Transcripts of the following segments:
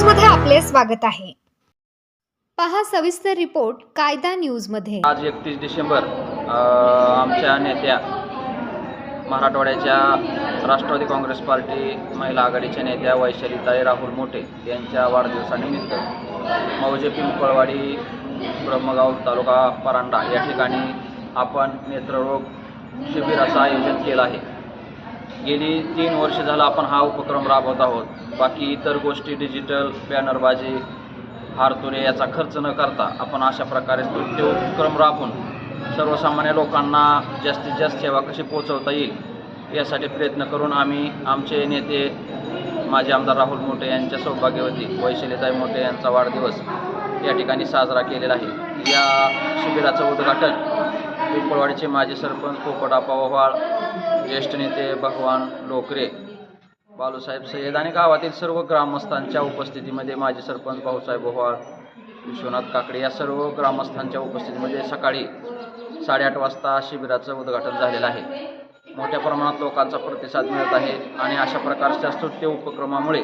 स्वागत आहे. पहा सविस्तर रिपोर्ट कायदा न्यूजमध्ये. आज एकतीस डिसेंबर अ, आमच्या नेत्या मराठवाड्याच्या राष्ट्रवादी काँग्रेस पार्टी महिला आघाडीच्या नेत्या वैशालीताई राहुल मोठे यांच्या वाढदिवसानिमित्त मौजे पिंपळवाडी ब्रह्मगाव तालुका परांडा या ठिकाणी आपण नेत्ररोग शिबिराचं आयोजन केलं आहे. गेली तीन वर्ष झालं आपण हा उपक्रम राबवत आहोत. बाकी इतर गोष्टी डिजिटल बॅनरबाजी हारतुरे याचा खर्च न करता आपण अशा प्रकारे ते उपक्रम राबवून सर्वसामान्य लोकांना जास्तीत जास्त सेवा कशी पोहोचवता येईल यासाठी प्रयत्न करून आम्ही आमचे नेते माजी आमदार राहुल मोठे यांच्या सौभाग्यवती वैशालीताई मोठे यांचा वाढदिवस या ठिकाणी साजरा केलेला आहे. या शिबिराचं उद्घाटन पिंपळवाडीचे माजी सरपंच पोपटापा ओव्हाळ ज्येष्ठ नेते भगवान लोकरे बालूसाहेब सय्यद आणि गावातील सर्व ग्रामस्थांच्या उपस्थितीमध्ये माजी सरपंच भाऊसाहेब भोवाळ विश्वनाथ काकडे या सर्व ग्रामस्थांच्या उपस्थितीमध्ये सकाळी साडेआठ वाजता शिबिराचं उद्घाटन झालेलं आहे. मोठ्या प्रमाणात लोकांचा प्रतिसाद मिळत आहे आणि अशा प्रकारच्या स्तुत्य उपक्रमामुळे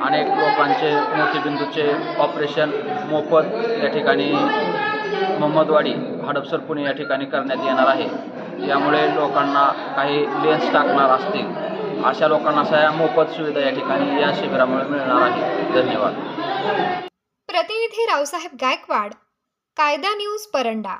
अनेक लोकांचे मोतीबिंदूचे ऑपरेशन मोफत या ठिकाणी मोहम्मदवाडी हडपसर पुणे या ठिकाणी करण्यात येणार आहे. यामुळे लोकांना काही लेन्स टाकणार असतील. अशा लोकांना अशा मोफत सुविधा या ठिकाणी या शिबिरामुळे मिळणार आहे. धन्यवाद. प्रतिनिधी रावसाहेब गायकवाड कायदा न्यूज परंडा.